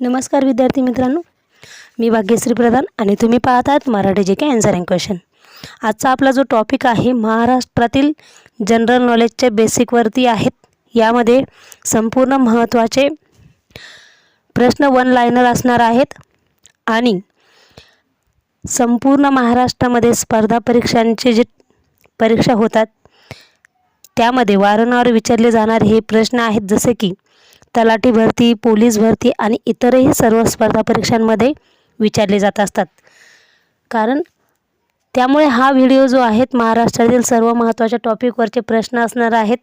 नमस्कार विद्यार्थी मित्रांनो. मी भाग्यश्री प्रधान आणि तुम्ही पाहत आहात मराठी जे के अँसर अँड क्वेश्चन आजचा आपला जो टॉपिक आहे महाराष्ट्रातील जनरल नॉलेजच्या बेसिकवरती आहेत. यामध्ये संपूर्ण महत्त्वाचे प्रश्न वन लायनर असणार आहेत. आणि संपूर्ण महाराष्ट्रामध्ये स्पर्धा परीक्षांचे जे परीक्षा होतात त्यामध्ये वारंवार विचारले जाणारे हे प्रश्न आहेत. जसे की तलाठी भरती पोलीस भरती आणि इतरही सर्व स्पर्धा परीक्षांमध्ये विचारले जात असतात. कारण त्यामुळे हा व्हिडिओ जो आहेत महाराष्ट्रातील सर्व महत्त्वाच्या टॉपिकवरचे प्रश्न असणार आहेत.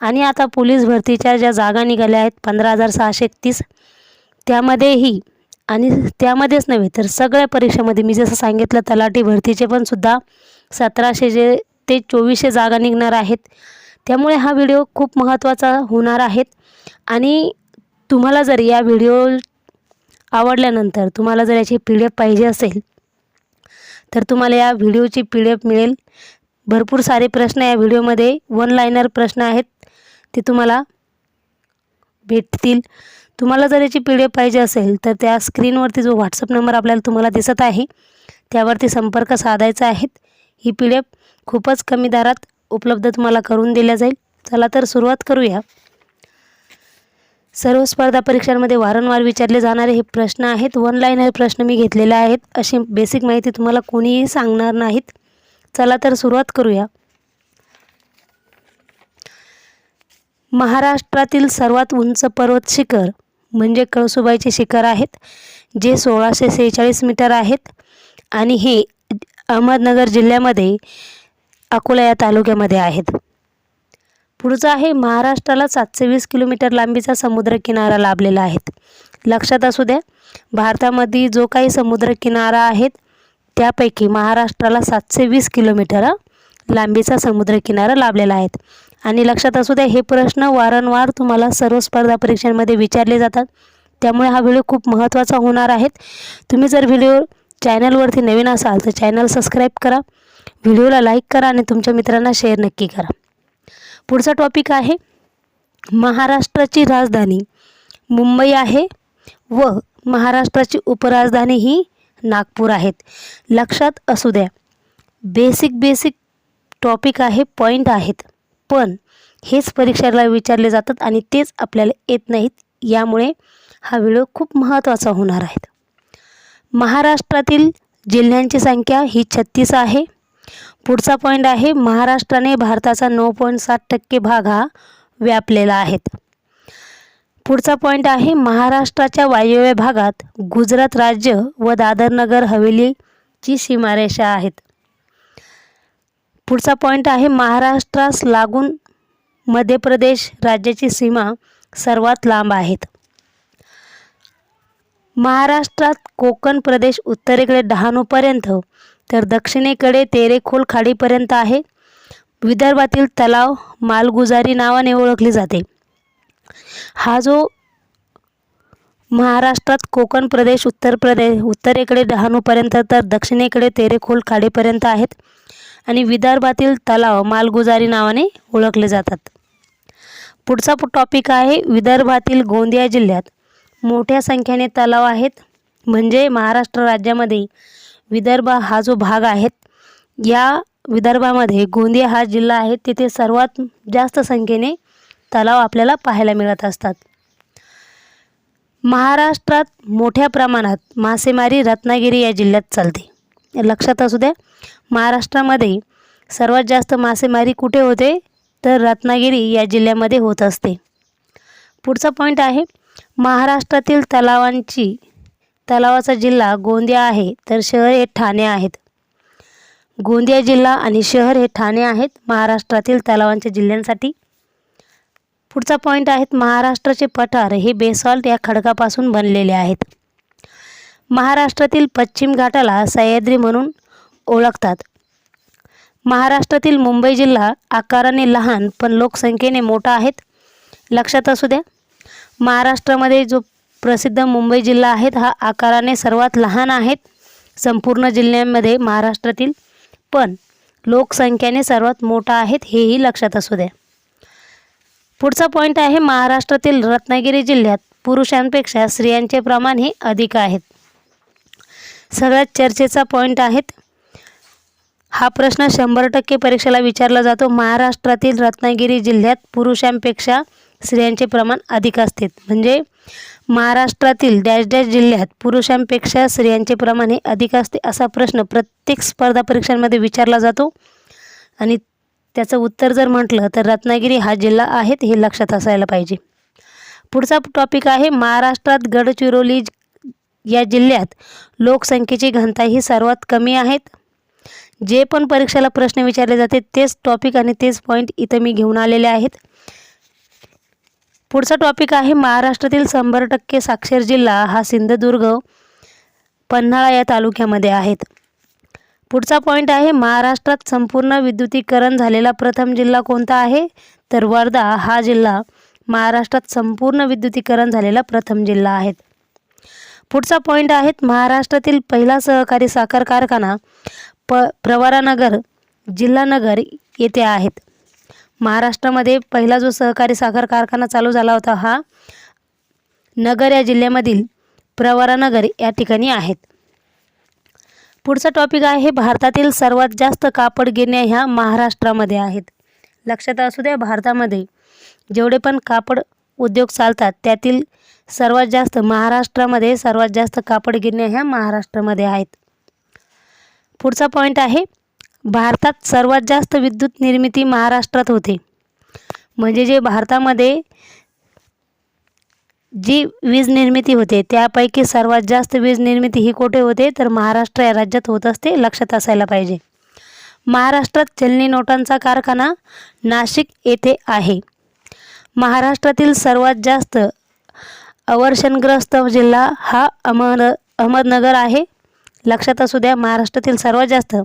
आणि आता पोलीस भरतीच्या ज्या जागा निघाल्या आहेत पंधरा हजार सहाशे एकतीस त्यामध्येही आणि त्यामध्येच नव्हे तर सगळ्या परीक्षेमध्ये मी जसं सांगितलं तलाठी भरतीचे पण सुद्धा सतराशे जे ते चोवीसशे जागा निघणार आहेत. त्यामुळे हा व्हिडिओ खूप महत्त्वाचा होणार आहेत आणि तुम्हाला जर या व्हिडिओ आवडल्यानंतर तुम्हाला जर याची पी डी एफ पाहिजे असेल तर तुम्हाला या व्हिडिओची पी डी एफ मिळेल. भरपूर सारे प्रश्न या व्हिडिओमध्ये वन लायनर प्रश्न आहेत ते तुम्हाला भेटतील. तुम्हाला जर याची पी डी एफ पाहिजे असेल तर त्या स्क्रीनवरती जो व्हॉट्सअप नंबर आपल्याला तुम्हाला दिसत आहे त्यावरती संपर्क साधायचा आहेत ही पी डी एफ खूपच कमी दरात उपलब्ध तुम्हाला करून दिल्या जाईल. चला तर सुरुवात करूया. सर्व स्पर्धा परीक्षांमध्ये वारंवार विचारले जाणारे हे प्रश्न आहेत. वन लाईन हे प्रश्न मी घेतलेले आहेत. अशी बेसिक माहिती तुम्हाला कोणीही सांगणार नाहीत. चला तर सुरुवात करूया. महाराष्ट्रातील सर्वात उंच पर्वत शिखर म्हणजे कळसुबाईचे शिखर आहेत जे सोळाशे सेहेचाळीस मीटर आहेत. आणि हे अहमदनगर जिल्ह्यामध्ये अकोला या तालुक्यामध्ये आहेत. पुढचं आहे महाराष्ट्राला सातशे वीस किलोमीटर लांबीचा समुद्रकिनारा लाभलेला आहे. लक्षात असू द्या भारतामध्ये जो काही समुद्रकिनारा आहेत त्यापैकी महाराष्ट्राला सातशे वीस किलोमीटर लांबीचा समुद्रकिनारा लाभलेला आहेत आणि लक्षात असू द्या हे प्रश्न वारंवार तुम्हाला सर्व स्पर्धा परीक्षांमध्ये विचारले जातात. त्यामुळे हा व्हिडिओ खूप महत्त्वाचा होणार आहेत तुम्ही जर व्हिडिओ चॅनलवरती नवीन असाल तर चॅनल सबस्क्राईब करा व्हिडिओला लाईक करा आणि तुमच्या मित्रांना शेअर नक्की करा. पुढचा टॉपिक आहे महाराष्ट्राची राजधानी मुंबई आहे व महाराष्ट्राची उपराजधानी ही नागपूर आहेत. लक्षात असू द्या बेसिक बेसिक टॉपिक आहे पॉईंट आहेत. पण हेच परीक्षेला विचारले जातात आणि तेच आपल्याला येत नाहीत. यामुळे हा व्हिडिओ खूप महत्त्वाचा होणार आहे. महाराष्ट्रातील जिल्ह्यांची संख्या ही छत्तीस आहे. पुढचा पॉईंट आहे महाराष्ट्राने भारताचा नऊ पॉईंट सात टक्के भाग हा व्यापलेला आहेत पुढचा पॉईंट आहे महाराष्ट्राच्या वायव्य भागात गुजरात राज्य व दादरनगर हवेलीची सीमारेषा आहेत. पुढचा पॉईंट आहे महाराष्ट्रास लागून मध्य प्रदेश राज्याची सीमा सर्वात लांब आहेत महाराष्ट्रात कोकण प्रदेश उत्तरेकडे डहाणूपर्यंत तर दक्षिणेकडे तेरेखोल खाडीपर्यंत आहे. विदर्भातील तलाव मालगुजारी नावाने ओळखली जाते. हा जो महाराष्ट्रात कोकण प्रदेश उत्तर प्रदेश उत्तरेकडे डहाणूपर्यंत तर दक्षिणेकडे तेरेखोल खाडीपर्यंत आहेत आणि विदर्भातील तलाव मालगुजारी नावाने ओळखले जातात. पुढचा टॉपिक आहे विदर्भातील गोंदिया जिल्ह्यात. मोठ्या संख्येने तलाव आहेत. म्हणजे महाराष्ट्र राज्यामध्ये विदर्भ हा जो भाग आहे या विदर्भामध्ये गोंदिया हा जिल्हा आहे तिथे सर्वात जास्त संख्येने तलाव आपल्याला पाहायला मिळत असतात. महाराष्ट्रात मोठ्या प्रमाणात मासेमारी रत्नागिरी या जिल्ह्यात चालते. लक्षात असू द्या महाराष्ट्रामध्ये सर्वात जास्त मासेमारी कुठे होते तर रत्नागिरी या जिल्ह्यामध्ये होत असते. पुढचा पॉईंट आहे महाराष्ट्रातील तलावांची तलावाचा जिल्हा गोंदिया आहे तर शहर हे ठाणे आहेत. गोंदिया जिल्हा आणि शहर हे ठाणे आहेत महाराष्ट्रातील तलावांच्या जिल्ह्यांसाठी. पुढचा पॉईंट आहेत महाराष्ट्राचे पठार हे बेसॉल्ट या खडकापासून बनलेले आहेत. महाराष्ट्रातील पश्चिम घाटाला सह्याद्री म्हणून ओळखतात. महाराष्ट्रातील मुंबई जिल्हा आकाराने लहान पण लोकसंख्येने मोठा आहेत. लक्षात असू द्या. महाराष्ट्रामध्ये जो प्रसिद्ध मुंबई जिल्हा आहेत हा आकाराने सर्वात लहान आहेत. संपूर्ण जिल्ह्यांमध्ये महाराष्ट्रातील पण लोकसंख्येने सर्वात मोठा आहेत हेही लक्षात असू द्या. पुढचा पॉईंट आहे महाराष्ट्रातील रत्नागिरी जिल्ह्यात पुरुषांपेक्षा स्त्रियांचे प्रमाण हे अधिक आहेत. सगळ्यात चर्चेचा पॉईंट आहेत. हा प्रश्न शंभर टक्के परीक्षेला विचारला जातो. महाराष्ट्रातील रत्नागिरी जिल्ह्यात पुरुषांपेक्षा स्त्रियांचे प्रमाण अधिक असते. म्हणजे महाराष्ट्रातील डॅश डॅश जिल्ह्यात पुरुषांपेक्षा स्त्रियांचे प्रमाण हे अधिक असते असा प्रश्न प्रत्येक स्पर्धा परीक्षांमध्ये विचारला जातो. आणि त्याचं उत्तर जर म्हटलं तर रत्नागिरी हा जिल्हा आहे हे लक्षात असायला पाहिजे. पुढचा टॉपिक आहे महाराष्ट्रात गडचिरोली या जिल्ह्यात लोकसंख्येची घनता ही सर्वात कमी आहेत. जे पण परीक्षेला प्रश्न विचारले जाते तेच टॉपिक आणि तेच पॉईंट इथं मी घेऊन आलेले आहेत. पुढचा टॉपिक आहे महाराष्ट्रातील शंभर टक्के साक्षर जिल्हा हा सिंधुदुर्ग पन्हाळा या तालुक्यामध्ये आहेत. पुढचा पॉईंट आहे महाराष्ट्रात संपूर्ण विद्युतीकरण झालेला प्रथम जिल्हा कोणता आहे? तर वर्धा हा जिल्हा महाराष्ट्रात संपूर्ण विद्युतीकरण झालेला प्रथम जिल्हा आहे. पुढचा पॉईंट आहेत महाराष्ट्रातील पहिला सहकारी साखर कारखाना प प्रवरानगर जिल्हानगर येथे आहेत. महाराष्ट्रामध्ये पहिला जो सहकारी साखर कारखाना चालू झाला होता हा नगर या जिल्ह्यामधील प्रवरानगर या ठिकाणी आहेत. पुढचा टॉपिक आहे भारतातील सर्वात जास्त कापड गिरण्या ह्या महाराष्ट्रामध्ये आहेत. लक्षात असू द्या भारतामध्ये जेवढे पण कापड उद्योग चालतात त्यातील सर्वात जास्त महाराष्ट्रामध्ये सर्वात जास्त कापड गिरण्या ह्या महाराष्ट्रामध्ये आहेत. पुढचा पॉईंट आहे भारतात सर्वात जास्त विद्युत निर्मिती महाराष्ट्रात होते. म्हणजे जे भारतामध्ये जी वीज निर्मिती होते त्यापैकी सर्वात जास्त वीज निर्मिती ही कुठे होते? तर महाराष्ट्र या राज्यात होत असते लक्षात असायला पाहिजे. महाराष्ट्रात चलनी नोटांचा कारखाना नाशिक येथे आहे. महाराष्ट्रातील सर्वात जास्त अवर्षणग्रस्त जिल्हा हा अहमद अहमदनगर आहे. लक्षात असू द्या महाराष्ट्रातील सर्वात जास्त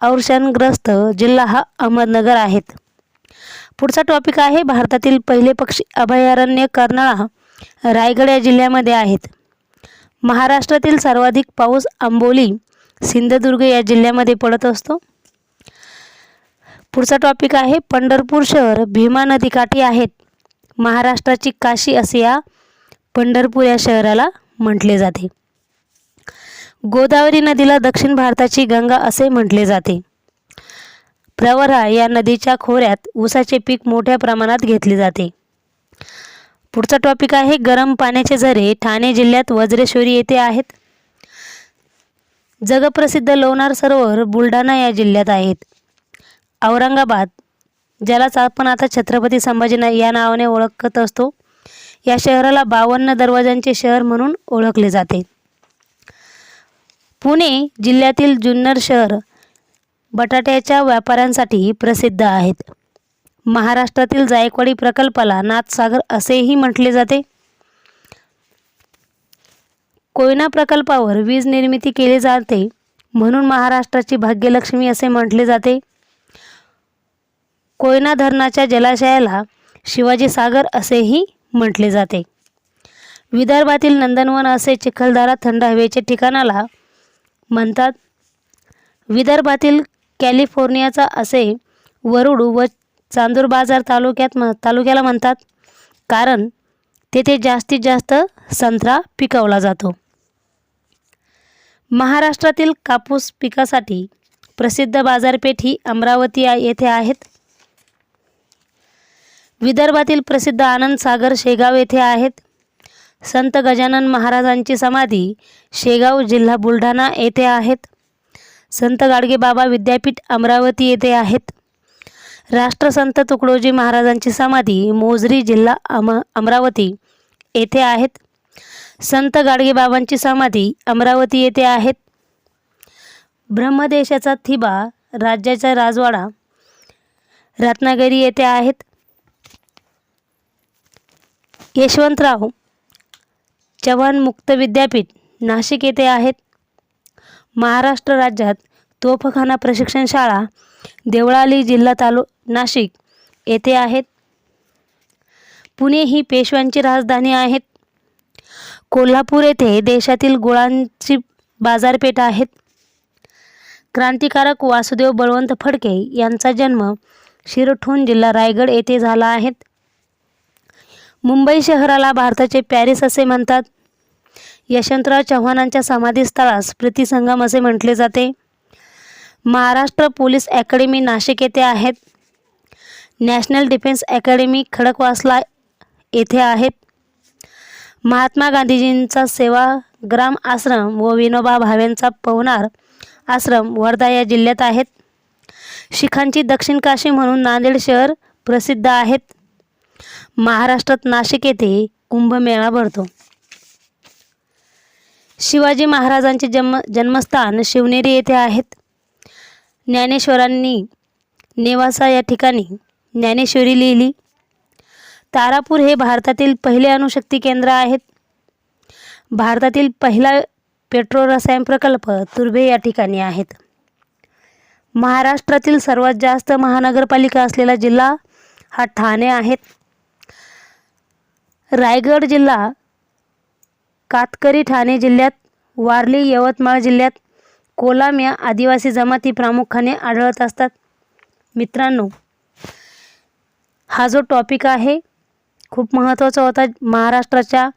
अवर्षणग्रस्त जिल्हा हा अहमदनगर आहेत पुढचा टॉपिक आहे भारतातील पहिले पक्षी अभयारण्य कर्नाळा रायगड या जिल्ह्यामध्ये आहेत. महाराष्ट्रातील सर्वाधिक पाऊस आंबोली सिंधुदुर्ग या जिल्ह्यामध्ये पडत असतो. पुढचा टॉपिक आहे पंढरपूर शहर भीमा नदीकाठी आहेत. महाराष्ट्राची काशी असे या पंढरपूर या शहराला म्हटले जाते. गोदावरी नदीला दक्षिण भारताची गंगा असे म्हटले जाते. प्रवरा या नदीच्या खोऱ्यात ऊसाचे पीक मोठ्या प्रमाणात घेतले जाते. पुढचा टॉपिक आहे गरम पाण्याचे झरे ठाणे जिल्ह्यात वज्रेश्वरी येथे आहेत. जगप्रसिद्ध लोणार सरोवर बुलढाणा या जिल्ह्यात आहेत. औरंगाबाद ज्यालाच आपण आता छत्रपती संभाजी या नावाने ओळखत असतो या शहराला बावन्न दरवाजांचे शहर म्हणून ओळखले जाते. पुणे जिल्ह्यातील जुन्नर शहर बटाट्याच्या व्यापाऱ्यांसाठी प्रसिद्ध आहेत. महाराष्ट्रातील जायकवाडी प्रकल्पाला नाथसागर असेही म्हटले जाते. कोयना प्रकल्पावर वीज निर्मिती केली जाते म्हणून महाराष्ट्राची भाग्यलक्ष्मी असे म्हटले जाते. कोयना धरणाच्या जलाशयाला शिवाजी सागर असेही म्हटले जाते. विदर्भातील नंदनवन असे चिखलदरा थंड हवेचे ठिकाणाला म्हणतात. विदर्भातील कॅलिफोर्नियाचा असे वरुड व चांदूर बाजार तालुक्यात म तालुक्याला म्हणतात. कारण तेथे जास्तीत जास्त संत्रा पिकवला जातो. महाराष्ट्रातील कापूस पिकासाठी प्रसिद्ध बाजारपेठ ही अमरावती येथे आहेत. विदर्भातील प्रसिद्ध आनंद सागर शेगाव येथे आहेत. संत गजानन महाराजांची समाधी शेगाव जिल्हा बुलढाणा येथे आहेत. संत गाडगेबाबा विद्यापीठ अमरावती येथे आहेत. राष्ट्रसंत तुकडोजी महाराजांची समाधी मोजरी जिल्हा अम अमरावती येथे आहेत. संत गाडगेबाबांची समाधी अमरावती येथे आहेत. ब्रह्मदेशाचा थिबा राज्याचा राजवाडा रत्नागिरी येथे आहेत. यशवंतराव चव्हाण मुक्त विद्यापीठ नाशिक येथे आहेत. महाराष्ट्र राज्यात तोफखाना प्रशिक्षण शाळा देवळाली जिल्हा तालु नाशिक येथे आहेत. पुणे ही पेशव्यांची राजधानी आहेत. कोल्हापूर येथे देशातील गुळांची बाजारपेठ आहेत. क्रांतिकारक वासुदेव बळवंत फडके यांचा जन्म शिरठोण जिल्हा रायगड येथे झाला आहे. मुंबई शहराला भारताचे पॅरिस असे म्हणतात. यशवंतराव चव्हाणांच्या समाधीस्थळास प्रीतिसंगम असे म्हटले जाते. महाराष्ट्र पोलीस अकॅडमी नाशिक येथे आहेत. नॅशनल डिफेन्स अकॅडमी खडकवासला येथे आहेत. महात्मा गांधीजींचा सेवाग्राम आश्रम व विनोबा भावेंचा पवनार आश्रम वर्धा या जिल्ह्यात आहेत. शिखांची दक्षिण काशी म्हणून नांदेड शहर प्रसिद्ध आहेत. महाराष्ट्रात नाशिक येथे कुंभमेळा भरतो. शिवाजी महाराजांचे जन्म जन्मस्थान शिवनेरी येथे आहेत. ज्ञानेश्वरांनी नेवासा या ठिकाणी ज्ञानेश्वरी लिहिली. तारापूर हे भारतातील पहिले अणुशक्ती केंद्र आहेत. भारतातील पहिला पेट्रो रसायन प्रकल्प तुर्भे या ठिकाणी आहेत. महाराष्ट्रातील सर्वात जास्त महानगरपालिका असलेला जिल्हा हा ठाणे आहेत रायगड जिल्हा कातकरी ठाणे जिल्ह्यात वारली यवतमाळ जिल्ह्यात कोलाम या आदिवासी जमाती प्रामुख्याने आढळत असतात. मित्रांनो हा जो टॉपिक आहे खूप महत्त्वाचा होता. महाराष्ट्राच्या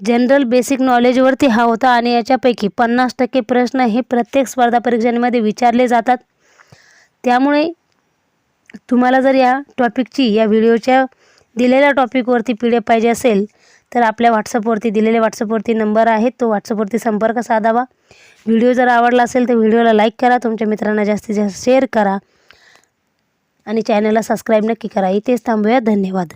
जनरल बेसिक नॉलेजवरती हा होता आणि याच्यापैकी पन्नास टक्के प्रश्न हे प्रत्येक स्पर्धा परीक्षांमध्ये विचारले जातात. त्यामुळे तुम्हाला जर या टॉपिकची या व्हिडिओच्या दिलेल्या टॉपिकवरती पी डी एफ पाहिजे असेल तर आपल्या व्हॉट्सअपवरती दिलेल्या व्हॉट्सअपवरती नंबर आहे तो व्हॉट्सअपवरती संपर्क साधावा. व्हिडिओ जर आवडला असेल तर व्हिडिओला लाईक करा. तुमच्या मित्रांना जास्तीत जास्त शेअर करा. आणि चॅनलला सबस्क्राईब नक्की करा. इथेच थांबूया. धन्यवाद.